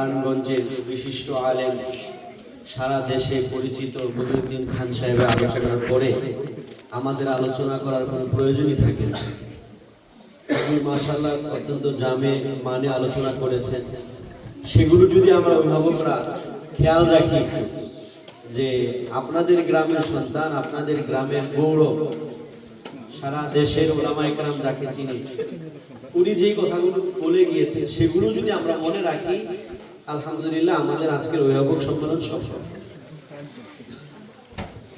নারায়ণগঞ্জের বিশিষ্ট আলেম, সারা দেশে পরিচিত মহিউদ্দিন খান সাহেবের আলোচনার পরে আমাদের আলোচনা করার কোনো প্রয়োজনই থাকে না। আপনি অত্যন্ত জামে মানে আলোচনা করেছেন। সেগুলো যদি আমরা অভিভাবকরা খেয়াল রাখি যে আপনাদের গ্রামের সন্তান, আপনাদের গ্রামের গৌরব, সারা দেশের ওলামা একরাম যাকে চিনি, উনি যেই কথাগুলো বলে গিয়েছেন, সেগুলো যদি আমরা মনে রাখি আলহামদুলিল্লাহ, আমাদের আজকের অভিভাবক সম্মেলন সফল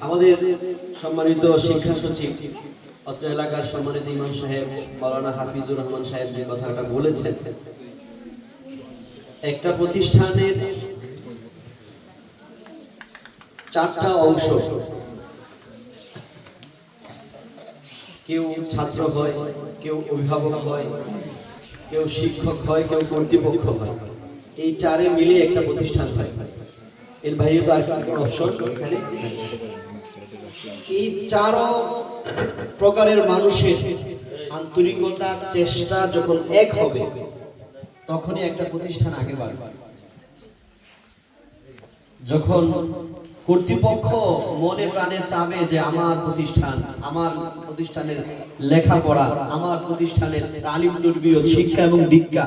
আমাদের সম্মানিত শিক্ষা সচিব, অত্র এলাকার সম্মানিত ইমাম সাহেব মৌলানা হাফিজুর রহমান সাহেব যে কথাটা বলেছেন, একটা প্রতিষ্ঠানের চারটা অংশ, কেউ ছাত্র হয়, কেউ অভিভাবক হয়, কেউ শিক্ষক হয়, কেউ কর্তৃপক্ষ হয়। এই চারে মিলে একটা প্রতিষ্ঠান হয়। এর বাইরে তো আর কোনো অপশন এখানে এই চার প্রকারের মানুষের আন্তরিকতা, চেষ্টা যখন এক হবে, তখনই একটা প্রতিষ্ঠান আগে বাড়বে। যখন কর্তৃপক্ষ মনে প্রাণে চাবে যে আমার প্রতিষ্ঠান, আমার প্রতিষ্ঠানের লেখাপড়া, আমার প্রতিষ্ঠানের তালিম দুর্বীয় শিক্ষা এবং দীক্ষা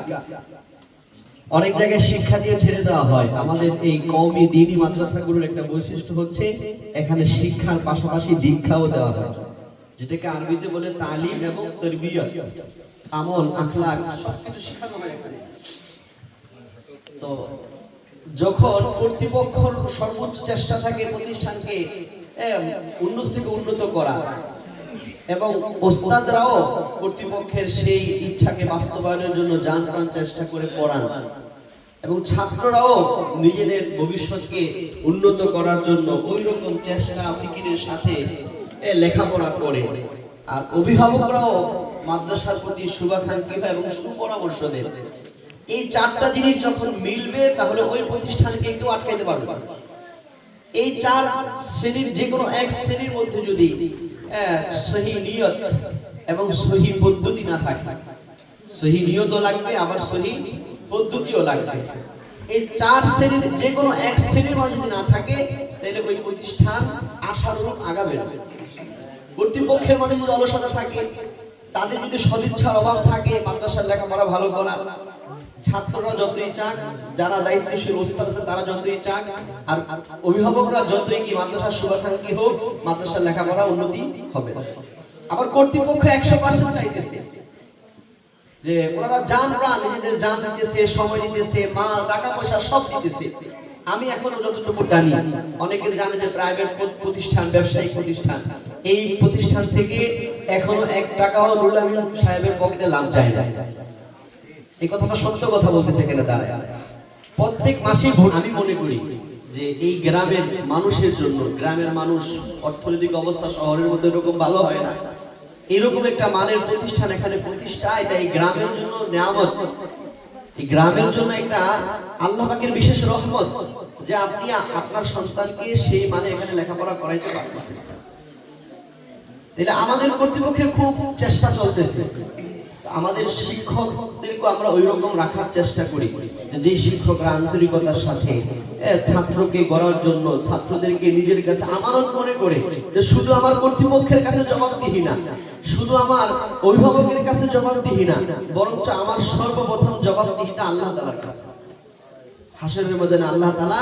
অনেক জায়গায় শিক্ষা দিয়ে ছেড়ে দেওয়া হয়। আমাদের এই কওমি দিনী মাদ্রাসাগুলোর একটা বৈশিষ্ট্য হচ্ছে, এখানে শিক্ষার পাশাপাশি দীক্ষাও দেওয়া হয়। যেটাকে আরবিতে বলে তালিম এবং তরবিয়ত। আমল, আখলাক, সবকিছু শেখানো হয় এখানে। তো যখন কর্তৃপক্ষর সর্বোচ্চ চেষ্টা থাকে প্রতিষ্ঠানকে উন্নত থেকে উন্নত করা এবং ওস্তাদরাও কর্তৃপক্ষের সেই ইচ্ছাকে বাস্তবায়নের জন্য যান প্রাণ চেষ্টা করে পড়ান। এবং ছাত্ররাও নিজেদের ভবিষ্যৎকে উন্নত করার জন্য ওই রকম চেষ্টা ফিকিরের সাথে লেখাপড়া করে। আর অভিভাবকরাও মাদ্রাসার প্রতি শুভাকাঙ্ক্ষী হয় এবং সুপরামর্শ দেন। এই চারটা জিনিস যখন মিলবে, তাহলে ওই প্রতিষ্ঠানকে কেউ আটকাইতে পারবে এই চার শ্রেণির যে কোনো এক শ্রেণির মধ্যে যদি সহি নিয়ত এবং সহি পদ্ধতি না থাকে। সহি নিয়তও লাগবে, আবার সহি পদ্ধতিও লাগবে। এই চার শ্রেণির যে কোনো এক শ্রেণির যদি না থাকে, তাহলে ওই প্রতিষ্ঠান আশানুরূপ আগাবে না। কর্তৃপক্ষের মধ্যে যদি অলসতা থাকে, তাদের যদি সদিচ্ছার অভাব থাকে, মাদ্রাসার লেখাপড়া ভালো করার ছাত্ররা যতই চাক, যারা দায়িত্বশীল ওস্তাদ আছে, তারা যতই চাক, আর অভিভাবকরা যতই কি মাদ্রাসার শুভাকাঙ্ক্ষী হোক, মাদ্রাসার লেখাপড়া উন্নতি হবে। আবার কর্তৃপক্ষ একশো পার্সেন্ট চাইতেছে। যে ওনারা জান প্রাণ, নিজেদের জান দিতেছে, সময় দিতেছে, মাল টাকা পয়সা সব দিতেছে। আমি এখনও যতটুকু জানি, অনেকে জানে যে প্রাইভেট প্রতিষ্ঠান, ব্যবসায়িক প্রতিষ্ঠান। এই প্রতিষ্ঠান থেকে এখনও এক টাকাও আমিন সাহেবের পকেটে লাভ যায় না। এই কথাটা সত্য কথা বলতেছে এখানে দাঁড়ায় প্রত্যেক মাসে আমি মনে করি যে এই গ্রামের মানুষের জন্য, গ্রামের মানুষ, অর্থনৈতিক অবস্থা শহরের মধ্যে এরকম ভালো হয় না। এরকম একটা মানের প্রতিষ্ঠান এখানে প্রতিষ্ঠা, এটা এই গ্রামের জন্য নিয়ামত। এই গ্রামের জন্য একটা আল্লাহ পাকের বিশেষ রহমত যে আপনি আপনার সন্তানকে সেই মানে এখানে লেখাপড়া করাইতে পারতেছেন। তাহলে আমাদের কর্তৃপক্ষের খুব চেষ্টা চলতেছে। আমাদের শিক্ষকদেরকে আমরা ওই রকম রাখার চেষ্টা করি যে শিক্ষকরা আন্তরিকতার সাথে ছাত্রকে গড়ার জন্য, ছাত্রদেরকে নিজের কাছে আমানত মনে করে যে শুধু আমার কর্তৃপক্ষের কাছে জবাবদিহি না, শুধু আমার অভিভাবকের কাছে জবাবদিহি না, বরঞ্চ আমার সর্বপ্রথম জবাবদিহিতা আল্লাহ তাআলার কাছে। হাসরের মধ্যে আল্লাহ তাআলা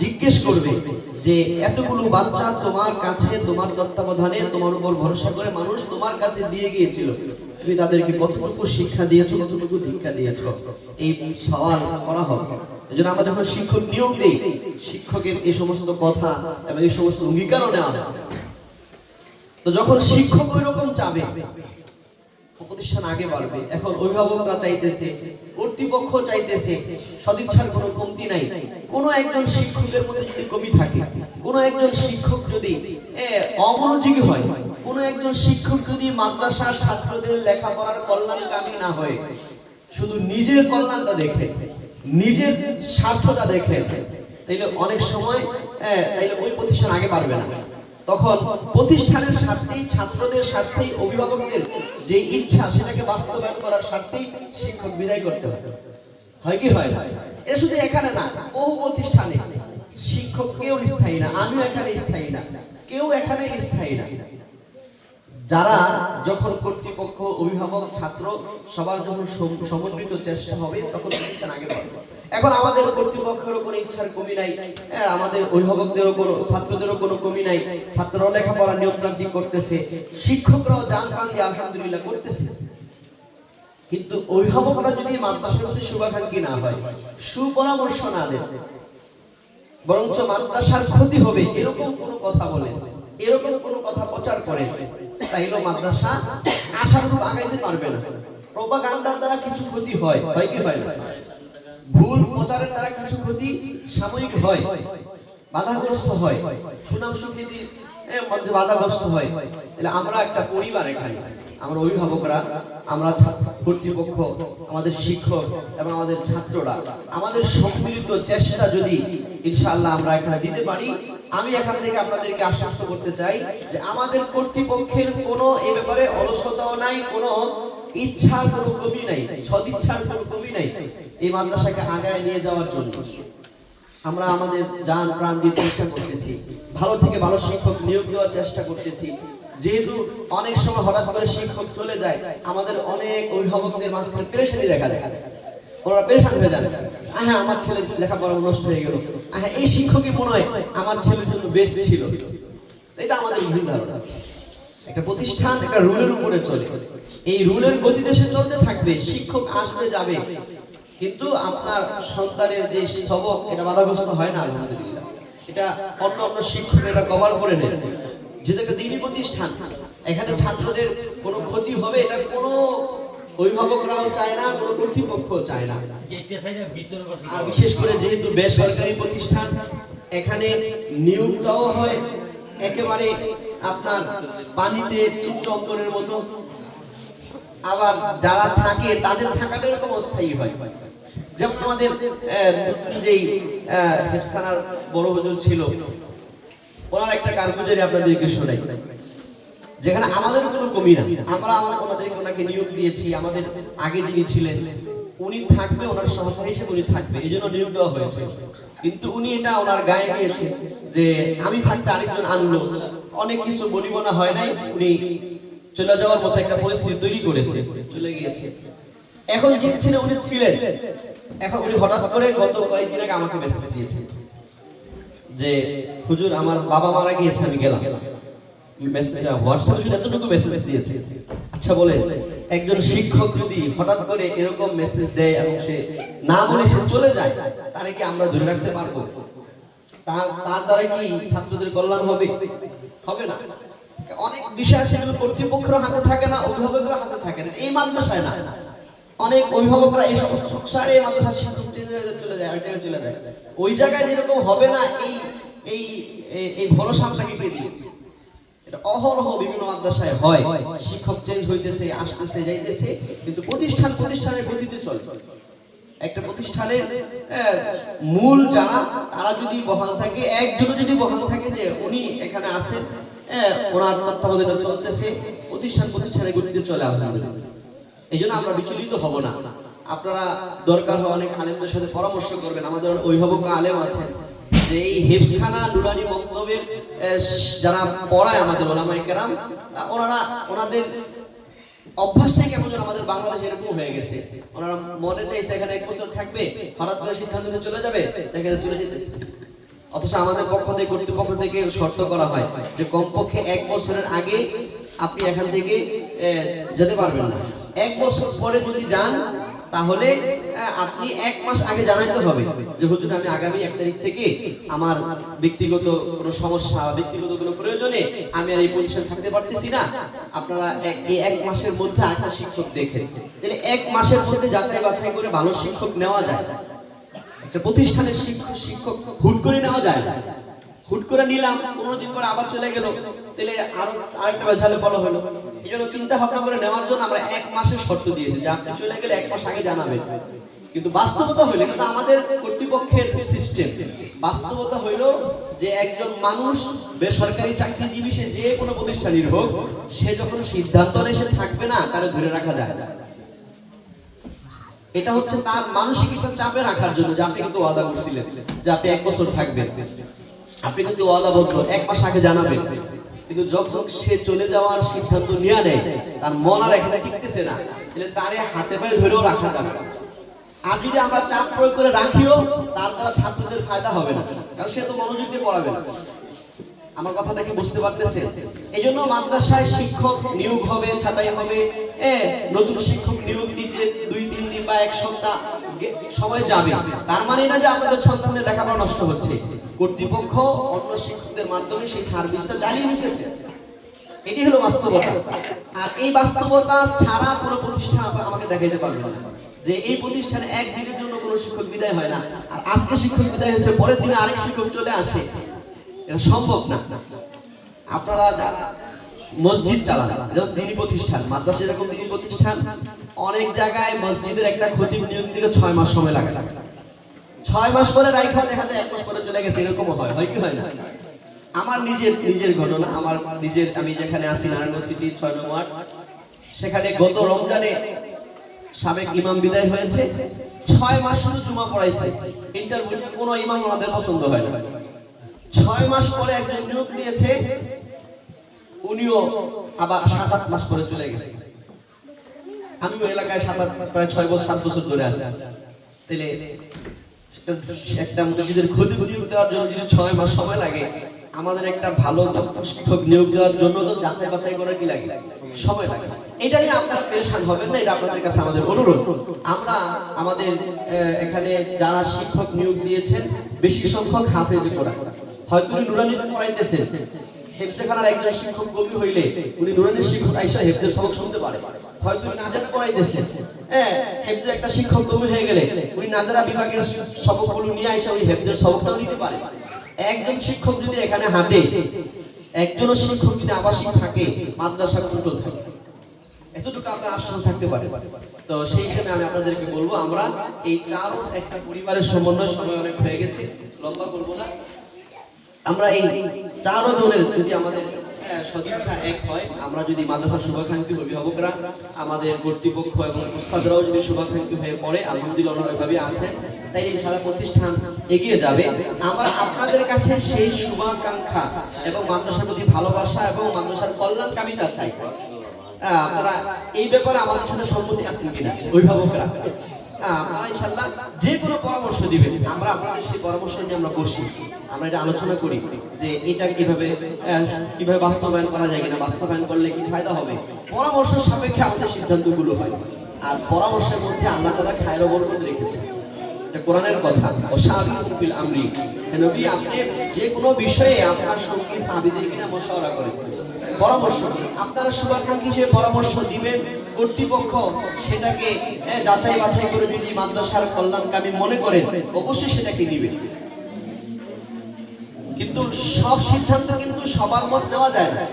জিজ্ঞেস করবে যে, এতগুলো বাচ্চা তোমার কাছে, তোমার তত্ত্বাবধানে, তোমার উপর ভরসা করে মানুষ তোমার কাছে দিয়ে গিয়েছিল। তুমি তাদেরকে কতটুকু শিক্ষা দিয়েছ, কতটুকু দীক্ষা দিয়েছ? এই সওয়াল করা হবে। এজন্য আমরা যখন শিক্ষক নিয়োগ দেই, শিক্ষকের এই সমস্ত কথা এবং এই সমস্ত অঙ্গীকারও নেওয়া হয়। তো যখন শিক্ষক ওই রকম চাবে, প্রতিষ্ঠান আগে বাড়বে। এখন অভিভাবকরা চাইতেছে, কর্তৃপক্ষ চাইতেছে, সদিচ্ছার কোনো কমতি নাই। কোন একজন শিক্ষকের মধ্যে যদি কমি থাকে, কোন একজন শিক্ষক যদি অমনোযোগী হয় কোন একজন শিক্ষক যদি মাদ্রাসার ছাত্রদের লেখাপড়ার কল্যাণকামী না হয়, শুধু নিজের কল্যাণটা দেখে, নিজের স্বার্থটা দেখে, তাইলে অনেক সময় তাইলে ওই প্রতিষ্ঠান আগে পারবে না। তখন প্রতিষ্ঠানের স্বার্থেই, ছাত্রদের স্বার্থেই, অভিভাবকদের যে ইচ্ছা সেটাকে বাস্তবায়ন করার স্বার্থেই শিক্ষক বিদায় করতে হবে হয় কি হয় এ শুধু এখানে না, বহু প্রতিষ্ঠানে শিক্ষক কেউ স্থায়ী না, আমিও এখানে স্থায়ী না, কেউ এখানে স্থায়ী না। যারা যখন কর্তৃপক্ষ অভিভাবক ছাত্র সবার যখন সমন্বিত চেষ্টা হবে তখন প্রতিষ্ঠান আগে বাড়বে এখন আমাদের কর্তৃপক্ষেরও কোনো ইচ্ছার কমি নাই। হ্যাঁ, আমাদের অভিভাবকদেরও কোনো ছাত্রদেরও কোনো কমি নাই। ছাত্ররাও লেখাপড়া নিয়ন্ত্রণ করতেছে শিক্ষকরাও যান প্রাণ দিয়ে আলহামদুলিল্লাহ করতেছে। কিন্তু অভিভাবকরা যদি মাদ্রাসার প্রতি শুভাকাঙ্ক্ষী না হয় সুপরামর্শ না দেন বরঞ্চ মাদ্রাসার ক্ষতি হবে এরকম কোনো কথা বলেন এরকম কোনো কথা প্রচার করেন তাইলে মাদ্রাসা আশানুরূপ আগাইতে পারবে না। প্রপাগান্ডার দ্বারা কিছু ক্ষতি হয় হয় কি হয় না? ভুল প্রচারের দ্বারা কিছু ক্ষতি সাময়িক হয়, বাধাগ্রস্ত হয়, সুনাম সুখ্যাতি বাধাগ্রস্ত হয়। তাহলে আমরা একটা পরিবার এখানে। আমরা অভিভাবকরা, আমরা কর্তৃপক্ষ, আমাদের শিক্ষক এবং আমাদের ছাত্ররা, আমাদের সম্মিলিত চেষ্টা যদি ইনশাআল্লাহ আমরা এখানে দিতে পারি, আমি এখান থেকে আপনাদেরকে আশ্বস্ত করতে চাই যে আমাদের কর্তৃপক্ষের কোনো এ ব্যাপারে অলসতাও নাই, কোনো ইচ্ছার কোনো কমি নাই, সদিচ্ছার কোনো কমি নাই এই মাদ্রাসাকে আগায় নিয়ে যাওয়ার জন্য। আমরা আমাদের যান প্রাণ দিয়ে চেষ্টা করতেছি, ভালো থেকে ভালো শিক্ষক নিয়োগ দেওয়ার চেষ্টা করতেছি যেহেতু অনেক সময় হঠাৎ করে শিক্ষক চলে যায়, আমাদের অনেক অভিভাবকদের মাঝখানে পেরেশানি দেখা যায় ওরা পেরেশান হয়ে যান। হ্যাঁ আমার ছেলের লেখাপড়া নষ্ট হয়ে গেল। হ্যাঁ এই শিক্ষকই মনে হয় আমার ছেলের জন্য বেস্ট ছিল। এটা আমাদের ভুল ধারণা। একটা প্রতিষ্ঠান একটা রুলের উপরে চলে। এই রুলের গতিতে সে চলতে থাকবে, শিক্ষক আসবে, যাবে। কিন্তু আপনার সন্তানের যে সবক, এটা বাধাগ্রস্ত হয় না, আলহামদুলিল্লাহ। এটা অন্য অন্য শিক্ষক এটা কভার করে নেয়। একটা দিনই প্রতিষ্ঠান এখানে ছাত্রদের কোনো ক্ষতি হবে এটা কোনো অভিভাবকরাও চায় না কোনো কর্তৃপক্ষ চায় না। আর বিশেষ করে যেহেতু বেসরকারি প্রতিষ্ঠান এখানে নিয়োগটাও হয় একেবারে আপনার পানিতে চিত্র অঙ্কনের মতো। আবার যারা থাকে তাদের থাকাটা এরকম অস্থায়ী হয়। যেমন আমাদের যেই আহ, বড় হুজুর ছিল ওনার একটা কারগুজারি আপনাদেরকে শোনাই। যেখানে আমাদের কোনো কমি না, আমরা আমাদের ওনাদেরকে ওনাকে নিয়োগ দিয়েছি, আমাদের আগে যিনি ছিলেন, উনি থাকবে, ওনার সহকারী হিসেবে উনি থাকবে এই জন্য নিয়োগ দেওয়া হয়েছে। কিন্তু উনি এটা ওনার গায়ে নিয়েছে যে, আমি থাকতে আরেকজন আনলো। অনেক কিছু বলিব না হয় নাই, উনি চলে যাওয়ার মতো একটা পরিস্থিতি তৈরি করেছে, চলে গিয়েছে। এখন যিনি ছিলেন, উনি ছিলেন। এখন উনি হঠাৎ করে গত কয়েকদিন আগে আমাকে মেসেজ দিয়েছে যে হুজুর, আমার বাবা মারা গিয়েছে, আমি গেলাম। আচ্ছা বলে, একজন শিক্ষক যদি হঠাৎ করে এরকম মেসেজ দেয় এবং সে না বলে সে চলে যায় তারে কি আমরা ধরে রাখতে পারব? তার তার দ্বারা কি ছাত্রদের কল্যাণ হবে? হবে না। অনেক বিষয় আছে কর্তৃপক্ষের হাতে থাকে না অভিভাবকের হাতে থাকে না, এই মাদ্রাসায় না। অনেক অভিভাবকরা এই সমস্ত সংসারে মাদ্রাসা শিক্ষক চেঞ্জ হয়ে চলে যায় ওই জায়গায় চলে যায় ওই জায়গায় যেরকম হবে না, এই এই এই- ভরসা আপনাকে কে দিয়ে এটা অহরহ বিভিন্ন মাদ্রাসায় হয়। শিক্ষক চেঞ্জ হইতেছে আসতেছে যাইতেছে কিন্তু প্রতিষ্ঠান প্রতিষ্ঠানের গতিতে চলে। একটা প্রতিষ্ঠানের মূল যারা তারা যদি বহাল থাকে একজনও যদি বহাল থাকে যে উনি এখানে আসেন ওনার তত্ত্বাবধানে চলতেছে প্রতিষ্ঠান প্রতিষ্ঠানের গতিতে চলে আলহামদুলিল্লাহ। এই জন্য আমরা বিচলিত হব না। আপনারা দরকার হয় অনেক আলেমদের সাথে পরামর্শ করবেন। আমাদের অভিভাবক আলেম আছেন। যে এই হেফসখানা নুরানি বক্তব্যের যারা পড়ায় আমাদের ওলামাই কেরাম ওনারা ওনাদের অভ্যাসটাই কেমন যেন আমাদের বাংলাদেশ এরকম হয়ে গেছে। ওনারা মনে চাইছে এখানে এক বছর থাকবে, হঠাৎ করে সিদ্ধান্ত নিয়ে চলে যাবে দেখে চলে যেতেছে। অথচ আমাদের পক্ষ থেকে, কর্তৃপক্ষ থেকে শর্ত করা হয় যে কমপক্ষে এক বছরের আগে আপনি এখান থেকে যেতে পারবেন না। এক বছর পরে যদি যান, তাহলে আপনি এক মাস আগে জানাইতে হবে যে, হুজুর, আমি আগামী এক তারিখ থেকে আমার ব্যক্তিগত কোনো সমস্যা ব্যক্তিগত কোনো প্রয়োজনে আমি আর এই প্রতিষ্ঠান থাকতে পারতেছি না। আপনারা এক- মাসের মধ্যে আরেকটা শিক্ষক দেখেন। তাহলে এক মাসের মধ্যে যাচাই বাছাই করে ভালো শিক্ষক নেওয়া যায়। প্রতিষ্ঠানের শিক্ষক শিক্ষক হুট করে নেওয়া যায়। হুট করে নিলাম, পনেরো দিন পরে আবার চলে গেল। তাহলে আরও আরেকটা বেঝালে বলা হলো। এই জন্য চিন্তা ভাবনা করে নেওয়ার জন্য আমরা এক মাসের শর্ত দিয়েছি যে আপনি চলে গেলে এক মাস আগে জানাবেন। কিন্তু বাস্তবতা হইল, এটা আমাদের কর্তৃপক্ষের সিস্টেম বাস্তবতা হইল যে একজন মানুষ বেসরকারি চাকরিজীবী, সে যে কোনো প্রতিষ্ঠানের হোক, সে যখন সিদ্ধান্ত নেয় সে থাকবে না, তারে ধরে রাখা যায় না। এটা হচ্ছে তার মানসিক একটা চাপে রাখার জন্য যে আপনি কিন্তু ওয়াদা করছিলেন, যে আপনি এক বছর থাকবেন। আপনি কিন্তু ওয়াদাবদ্ধ, এক মাস আগে জানাবেন। কিন্তু যখন সে চলে যাওয়ার সিদ্ধান্ত নিয়ে নেয়, তার মন আর এখানে টিকতেছে না। তাহলে তারে হাতে পায়ে ধরেও রাখা যাবে। আর যদি আমরা চাপ প্রয়োগ করে রাখিও, তার দ্বারা ছাত্রদের ফায়দা হবে না। কারণ সে তো মনোযোগ দিয়ে পড়াবে না। আমার কথাটা কি বুঝতে পারতেছে এই জন্য মাদ্রাসায় শিক্ষক নিয়োগ হবে, ছাঁটাই হবে। এ, নতুন শিক্ষক নিয়োগ দিতে দুই, তিন দিন বা এক সপ্তাহ সময় যাবে। তার মানে না যে আপনাদের সন্তানদের লেখাপড়া নষ্ট হচ্ছে। কর্তৃপক্ষ অন্য শিক্ষকদের মাধ্যমে সেই সার্ভিসটা চালিয়ে নিতেছে এটি হলো বাস্তবতা। আর এই বাস্তবতা ছাড়া কোনো প্রতিষ্ঠান আমাকে দেখাইতে পারবে না। যে এই প্রতিষ্ঠানে একদিনের জন্য কোনো শিক্ষক বিদায় হয় না। আর আজকে শিক্ষক বিদায় হয়েছে, পরের দিনে আরেক শিক্ষক চলে আসে। এটা সম্ভব না। আপনারা যারা মসজিদ চালান, যেমন দিনী প্রতিষ্ঠান, মাদ্রাসা এরকম দিনী প্রতিষ্ঠান, অনেক জায়গায় মসজিদের একটা ক্ষতি নিয়োগ দিতে ছয় মাস সময় লাগে। ছয় মাস পরে রাইখা দেখা যায়, এক মাস পরে চলে গেছে, এরকমও হয়। হয় কি হয় না? আমার নিজের নিজের ঘটনা, আমার নিজের, আমি যেখানে আছি, নারায়ণগঞ্জ সিটি, ছয় নম্বর সেখানে গত রমজানে সাবেক ইমাম বিদায় হয়েছে। ছয় মাস শুধু জুমা পড়াইছে। ইন্টারভিউ কোনো ইমাম ওনাদের পছন্দ হয় না। ছয় মাস পরে একজন নিয়োগ দিয়েছে। উনিও আবার সাত আট মাস পরে চলে গেছে। আমি ওই এলাকায় সাত আট, প্রায় ছয় বছর, সাত বছর ধরে আছি। তাহলে একটা মসজিদের ক্ষতি নিয়োগ দেওয়ার জন্য যদি ছয় মাস সময় লাগে। আমাদের একটা ভালো শিক্ষক নিয়োগ দেওয়ার জন্য তো যাচাই বাছাই করার কি লাগে? সময় লাগে। এটা নিয়ে আপনারা পেরেশান হবেন না, এটা আপনাদের কাছে আমাদের অনুরোধ। আমরা আমাদের এখানে যারা শিক্ষক নিয়োগ দিয়েছেন, বেশি সংখ্যক হাফেজ করা হয়তো উনি নুরানি পড়াইতেছেন। হেফজেখানার একজন শিক্ষক কবি হইলে, উনি নুরানির শিক্ষক আইসা হেফজের সবক শুনতে পারে। হয়তো হ্যাঁ হেফজের একটা শিক্ষক হয়ে গেলে উনি নাজারা বিভাগের সবকগুলো নিয়ে হেফজের সবকটাও নিতে পারে। একজন শিক্ষক যদি এখানে হাঁটে, একজনও শিক্ষক যদি আবাসিক থাকে মাদ্রাসা কুটো থাকে এতটুকু আপনার আশ্বাস থাকতে পারে। তো সেই হিসেবে আমি আপনাদেরকে বলব, আমরা এই চার একটা পরিবারের সমন্বয় সময় অনেক হয়ে গেছে, লম্বা করব না। আমরা এই চারো জনের যদি আমাদের সদিচ্ছা এক হয়। আমরা যদি মাদ্রাসা শুভাকাঙ্ক্ষী অভিভাবকরা আমাদের কর্তৃপক্ষ এবং উস্তাদরাও যদি শুভাকাঙ্ক্ষী হয়ে পড়ে আলহামদুলিল্লাহ ওনারা আছেন তাই এই সারা প্রতিষ্ঠান এগিয়ে যাবে। আমরা আপনাদের কাছে সেই শুভাকাঙ্ক্ষা এবং মাদ্রাসার প্রতি ভালোবাসা এবং মাদ্রাসার কল্যাণকামিতা চাই। আহ, আপনারা এই ব্যাপারে আমাদের সাথে সম্মতি আছেন কিনা? অভিভাবকরা। যে কোনো পরামর্শ দিবেন, আমরা আপনাদের সেই পরামর্শ নিয়ে আমরা বসি। আমরা এটা আলোচনা করি যে এটা কীভাবে কীভাবে বাস্তবায়ন করা যায় কিনা, বাস্তবায়ন করলে কি ফায়দা হবে? পরামর্শ সাপেক্ষে আমাদের সিদ্ধান্তগুলো হয়। আর পরামর্শের মধ্যে আল্লাহ তালা খায়ের বরকত রেখেছে। এটা কোরআনের কথা অসাবিকুম ফিল আমরি নবী, আপনি যে কোনো বিষয়ে আপনার সঙ্গী সাহাবীদের কিনা মশওয়ারা করেন। পরামর্শ, আপনারা শুভাকাঙ্ক্ষী হিসেবে পরামর্শ দিবেন কর্তৃপক্ষ, সেটাকে যাচাই বাছাই করে যদি মাদ্রাসার কল্যাণকামী মনে করেন, অবশ্যই সেটাকে নিবেন কিন্তু সব সিদ্ধান্ত কিন্তু সবার মত নেওয়া যায় না।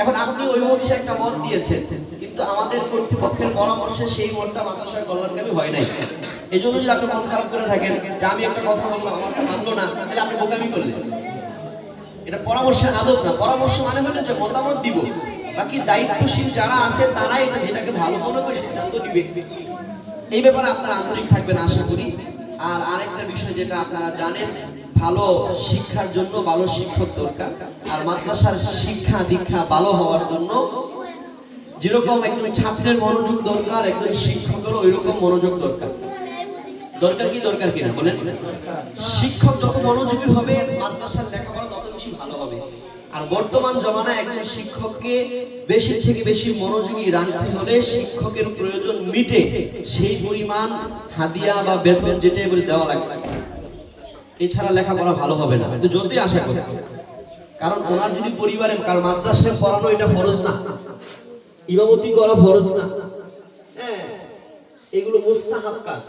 এখন আপনি অভিভাবক হিসেবে একটা মত দিয়েছেন, কিন্তু আমাদের কর্তৃপক্ষের পরামর্শে সেই মতটা মাদ্রাসার কল্যাণকামী হয় নাই। এই জন্য যদি আপনি মন খারাপ করে থাকেন যে আমি একটা কথা বললাম, আমারটা মানলো না, তাহলে আপনি বোকামি করলেন। এটা পরামর্শের আদব না। পরামর্শ মানে হলো যে মতামত দিব। বাকি দায়িত্বশীল যারা আছে তারা এটা যেটাকে ভালো মনে করে সিদ্ধান্ত নিবে। এই ব্যাপারে আপনারা আন্তরিক থাকবেন আশা করি। আর আরেকটা বিষয় যেটা আপনারা জানেন, ভালো শিক্ষার জন্য ভালো শিক্ষক দরকার। আর মাদ্রাসার শিক্ষা দীক্ষা ভালো হওয়ার জন্য যেরকম একজন ছাত্রের মনোযোগ দরকার, একজন শিক্ষকেরও ওই রকম মনোযোগ দরকার। দরকার কি দরকার কিনা বলেন? শিক্ষক যত মনোযোগী হবে, মাদ্রাসার হবে আর বর্তমান জমানায় একজন শিক্ষককে বেশি থেকে বেশি মনোযোগী রাখতে হলে শিক্ষকের প্রয়োজন মিটে সেই পরিমাণ হাদিয়া বা বেতন যেটাই বলে দেওয়া লাগবে। এছাড়া লেখাপড়া ভালো হবে না। যতই আশা করি কারণ ওনার যদি পরিবারে, কারণ মাদ্রাসায় পড়ানো এটা ফরজ না। ইমামতি করা ফরজ না। হ্যাঁ এগুলো মুস্তাহাব কাজ।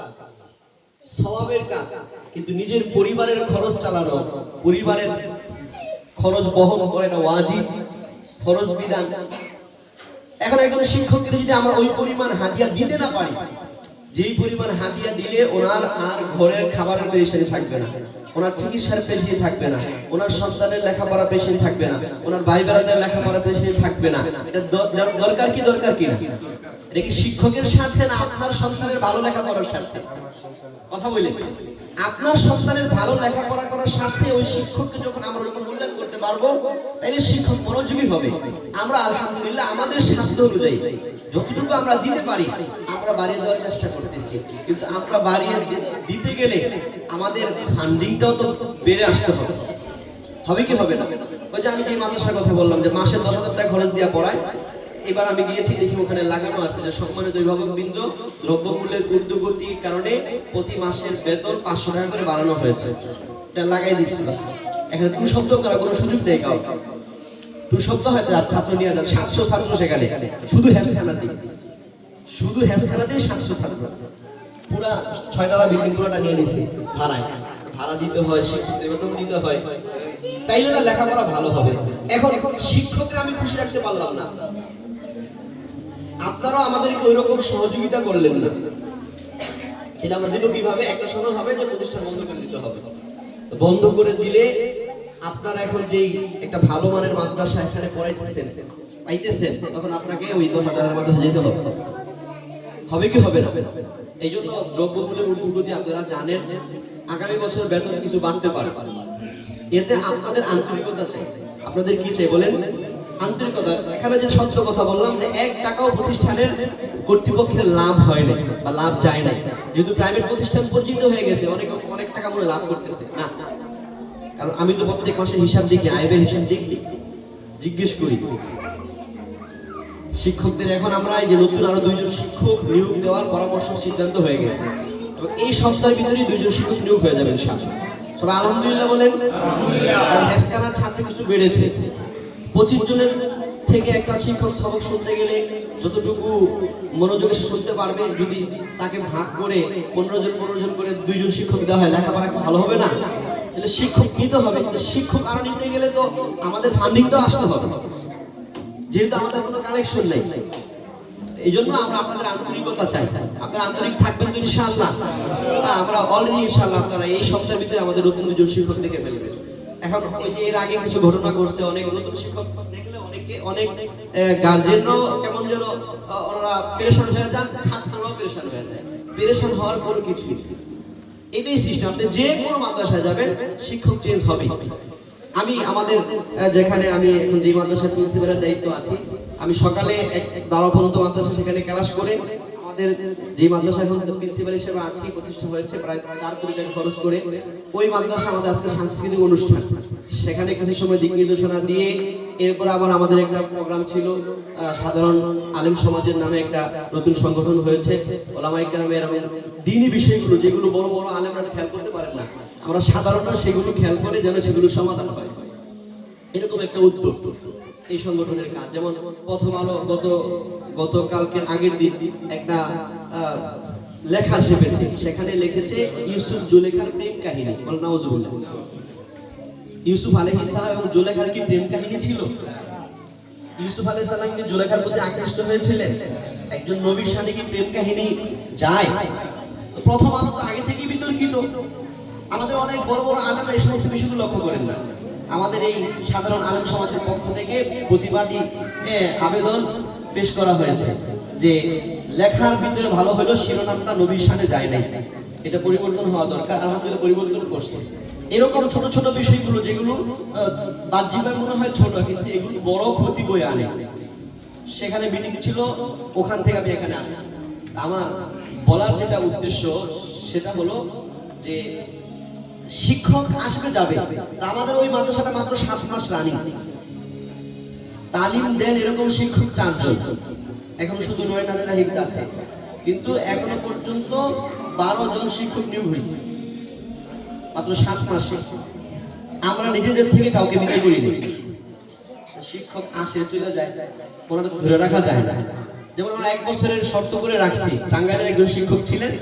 সওয়াবের কাজ। কিন্তু নিজের পরিবারের খরচ চালানো, পরিবারের খরচ বহন করে এটা ওয়াজিব, ফরজ বিধান। এখন একজন শিক্ষককে যদি আমরা ওই পরিমাণ হাদিয়া দিতে না পারি, যেই পরিমাণ হাতিয়া দিলে ওনার আর ঘরের খাবারের পেরেশানি থাকবে না, ওনার চিকিৎসার পেশানি থাকবে না, ওনার সন্তানের লেখাপড়া পেশানি থাকবে না, ওনার ভাই বেড়াদের লেখাপড়া পেশানি থাকবে না। এটা দরকার কি দরকার কি না? কি শিক্ষকের স্বার্থে না আপনার সন্তানের ভালো লেখাপড়ার স্বার্থে? কথা বললেন আপনার সন্তানের ভালো লেখাপড়া করার স্বার্থে ওই শিক্ষককে যখন আমরা ওরকম মূল্যায়ন করতে পারব, তাইলে শিক্ষক মনোযোগী হবে। আমরা আলহামদুলিল্লাহ আমাদের সাধ্য অনুযায়ী যতটুকু আমরা দিতে পারি, আমরা বাড়িয়ে দেওয়ার চেষ্টা করতেছি। কিন্তু আমরা বাড়িয়ে দিতে গেলে আমাদের ফান্ডিংটাও তো বেড়ে আসতে হবে। হবে কি হবে না? ওই যে আমি যে মাদ্রাসার কথা বললাম যে মাসে দশ হাজার টাকা খরচ দিয়ে পড়ায় এবার আমি গিয়েছি, দেখি ওখানে লাগানো আছে যে সম্মানিত অভিভাবক বৃন্দ, দ্রব্যমূল্যের ঊর্ধ্বগতির কারণে প্রতি মাসের বেতন পাঁচশো টাকা করে বাড়ানো হয়েছে। এটা লাগাই দিচ্ছি বাস। এখানে টু শব্দ করার কোনো সুযোগ নেই কাউ টু শব্দ হয়তো ছাত্র নিয়ে যান, সাতশো ছাত্র সেখানে। শুধু হ্যাপসখানা দিয়ে শুধু হ্যাপসখানা দিয়ে সাতশো ছাত্র। পুরা ছয়তলা বিল্ডিং পুরোটা নিয়ে নিছি ভাড়ায়। ভাড়া দিতে হয়, শিক্ষকদের বেতন দিতে হয়। তাইলে না লেখাপড়া ভালো হবে। এখন শিক্ষকরা আমি খুশি রাখতে পারলাম না। আপনারাও আমাদেরকে ওই রকম সহযোগিতা করলেন না। এটা আমরা দিব কীভাবে একটা সময় হবে যে প্রতিষ্ঠান বন্ধ করে দিতে হবে। বন্ধ করে দিলে আপনারা এখন যেই একটা ভালো মানের মাদ্রাসা এখানে পড়াইতেছেন, পাইতেছেন, তখন আপনাকে ওই দশ হাজারের মাদ্রাসা যেতে হবে। হবে কি হবে না? এই জন্য দ্রব্যমূল্যের ঊর্ধ্বগতি আপনারা জানেন, আগামী বছর বেতন কিছু বাড়তে পারে। এতে আপনাদের আন্তরিকতা চাই। আপনাদের কি চাই বলেন? আন্তরিকতা এখানে যে সত্য কথা বললাম যে এক টাকাও প্রতিষ্ঠানের কর্তৃপক্ষের লাভ হয় না বা লাভ যায় না যেহেতু প্রাইভেট প্রতিষ্ঠান পরিচিত হয়ে গেছে অনেক অনেক টাকা মনে লাভ করতেছে। না। কারণ আমি তো প্রত্যেক মাসের হিসাব দেখি আয়বের হিসাব দেখি জিজ্ঞেস করি। শিক্ষকদের এখন আমরা এই যে নতুন আরও দুইজন শিক্ষক নিয়োগ দেওয়ার পরামর্শ সিদ্ধান্ত হয়ে গেছে। এবং এই সপ্তাহের ভিতরেই দুইজন শিক্ষক নিয়োগ হয়ে যাবে ইনশাআল্লাহ। সবাই আলহামদুলিল্লাহ বলেন। কারণ হ্যাপসখানার ছাত্র কিছু বেড়েছে। পঁচিশ জনের থেকে একটা শিক্ষক সবক শুনতে গেলে যতটুকু মনোযোগে শুনতে পারবে, যদি তাকে ভাগ করে পনেরো জন পনেরো জন করে দুইজন শিক্ষক দেওয়া হয়, লেখাপড়া ভালো হবে না? তাহলে শিক্ষক নিতে হবে। শিক্ষক আরও নিতে গেলে তো আমাদের ফান্ডিংটাও আসতে হবে। যেহেতু আমাদের কোনো কালেকশন নেই। এই জন্য আমরা আপনাদের আন্তরিকতা চাই। আপনারা আন্তরিক থাকবেন তো ইনশাআল্লাহ। আমরা অলরেডি ইনশাআল্লাহ আপনারা এই সপ্তাহের ভিতরে আমাদের নতুন দুজন শিক্ষক দেখে ফেলবেন। এখন ওই যে এর আগে কিছু ঘটনা অনেক নতুন শিক্ষক দেখলে অনেকে, অনেক গার্জেনও কেমন যেন পেরেশান হয়ে যান, ছাত্ররাও পেরেশান হয়ে যায়। পেরেশান হওয়ার কোনো কিছু এটাই সিস্টেম। আপনি যে কোনো মাদ্রাসায় যাবেন, শিক্ষক চেঞ্জ হবে। আমি আমাদের যেখানে আমি এখন যে মাদ্রাসার প্রিন্সিপালের দায়িত্ব আছি, আমি সকালে এক দ্বারা পর্যন্ত মাদ্রাসা সেখানে ক্লাস করে আমাদের যে মাদ্রাসা এখন প্রিন্সিপাল হিসেবে আছি, প্রতিষ্ঠা হয়েছে প্রায় চার কোটি টাকা খরচ করে, ওই মাদ্রাসা আমাদের আজকে সাংস্কৃতিক অনুষ্ঠান। সেখানে কিছু সময় দিক নির্দেশনা দিয়ে এরপর আবার আমাদের একটা প্রোগ্রাম ছিল সাধারণ আলেম সমাজের নামে একটা নতুন সংগঠন হয়েছে ওলামাই কেরামের এবং দিনী বিষয়গুলো, যেগুলো বড় বড় আলেমরা খেয়াল করতে পারেন না। আমরা সাধারণত সেগুলো খেয়াল করে যেন সেগুলো সমাধান হয়। এরকম একটা উদ্যোগ। এই সংগঠনের কাজ। যেমন প্রথম আলো গত গতকালকে আগের দিন একটা লেখা চেপেছে সেখানে লিখেছে ইউসুফ জুলেখার প্রেম কাহিনী। বল নাউজুবিল্লাহ। ইউসুফ আলাইহিস সালাম এবং জুলেখার কি প্রেম কাহিনী ছিল? ইউসুফ আলাইহিস সালাম কি জুলেখার প্রতি আকৃষ্ট হয়েছিলেন? একজন নবীর সাথে কি প্রেম কাহিনী যায়? প্রথম আলো তো আগে থেকেই বিতর্কিত। আমাদের অনেক বড় বড় আলেম এই সমস্ত বিষয়গুলো লক্ষ্য করেন না। আমাদের এই সাধারণ আলেম সমাজের পক্ষ থেকে প্রতিবাদী আবেদন পেশ করা হয়েছে যে লেখার ভিতরে ভালো হলো শিরোনামটা নবীর সামনে যায় নাই। এটা পরিবর্তন হওয়া দরকার, আলহামদুলিল্লাহ পরিবর্তন করছে। এরকম ছোট ছোট বিষয়গুলো যেগুলো বাহ্যিকভাবে মনে হয় ছোট, কিন্তু এগুলো বড় ক্ষতি বয়ে আনে। সেখানে মিটিং ছিল, ওখান থেকে আমি এখানে আসছি। আমার বলার যেটা উদ্দেশ্য, সেটা হলো যে শিক্ষক আসবে যাবে? আমাদের ওই মাদ্রাসাটা মাত্র সাত মাস রানিং তালিম দেন এরকম শিক্ষক চারজন। এখন শুধু নয় নাজারা হিফজ আছে। কিন্তু এখনও পর্যন্ত বারো জন শিক্ষক নিয়োগ হয়েছে। মাত্র সাত মাসে। আমরা নিজেদের থেকে কাউকে বিদায় করিনি শিক্ষক আসে, চলে যায়। ওনারা ধরে রাখা যায় না। যেমন আমরা এক বছরের শর্ত করে রাখছি, টাঙ্গাইলের একজন শিক্ষক ছিলেন।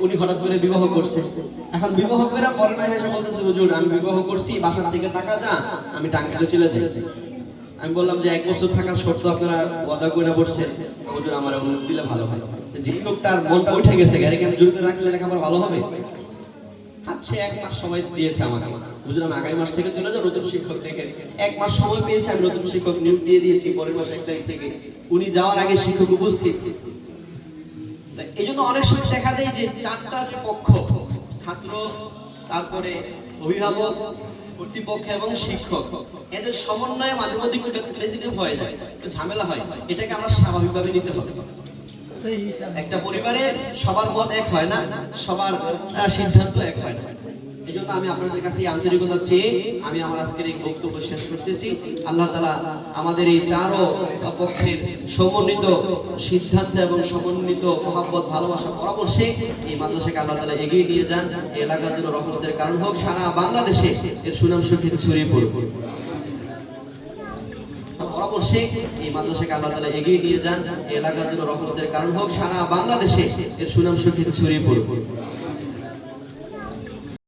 উনি হঠাৎ করে বিবাহ করছে। এখন বিবাহ করে পরের মাসে এসে বলতেছে, হুজুর, আমি বিবাহ করছি, বাসার থেকে টাকা যা আমি টাঙ্গাইলে চলে যাই। আমি বললাম যে, এক বছর থাকার শর্ত আপনারা ওয়াদা করে বসছেন। হুজুর, আমার অনুমতি দিলে ভালো হয়। যে লোকটার মনটা উঠে গেছে গাড়িকে আমি জোর করে রাখলে লেখাপড়া ভালো হবে? সে এক মাস সময় দিয়েছে আমাকে। বুঝলাম আগামী মাস থেকে চলে যাও নতুন শিক্ষক দেখে। এক মাস সময় পেয়েছে, আমি নতুন শিক্ষক নিয়োগ দিয়ে দিয়েছি, পরের মাস এক তারিখ থেকে। উনি যাওয়ার আগে শিক্ষক উপস্থিত। এই জন্য অনেক সময় দেখা যায় যে চারটা পক্ষ ছাত্র তারপরে অভিভাবক কর্তৃপক্ষ এবং শিক্ষক এদের সমন্বয়ে মাঝে মধ্যে একটু হয়ে যায় ঝামেলা হয়। এটাকে আমরা স্বাভাবিকভাবে নিতে হবে। একটা পরিবারে সবার মত এক হয় না সবার সিদ্ধান্ত এক হয় না। এই জন্য আমি আপনাদের কাছে আন্তরিকতা চেয়ে আমি আমার আজকের এই বক্তব্য শেষ করতেছি। আল্লাহ তালা আমাদের এই চারো পক্ষের সমন্বিত সিদ্ধান্ত এবং সমন্বিত মহাব্বত, ভালোবাসা, পরামর্শে এই মাদ্রাসাকে আল্লাহ তালা এগিয়ে নিয়ে যান। এলাকার জন্য রহমতের কারণ হোক, সারা বাংলাদেশে এর সুনাম সুখ্যাতি ছড়িয়ে পড়ুক। পরামর্শে এই মাদ্রাসাকে আল্লাহ তালা এগিয়ে নিয়ে যান। এলাকার জন্য রহমতের কারণ হোক, সারা বাংলাদেশে এর সুনাম সুখ্যাতি ছড়িয়ে পড়ুক।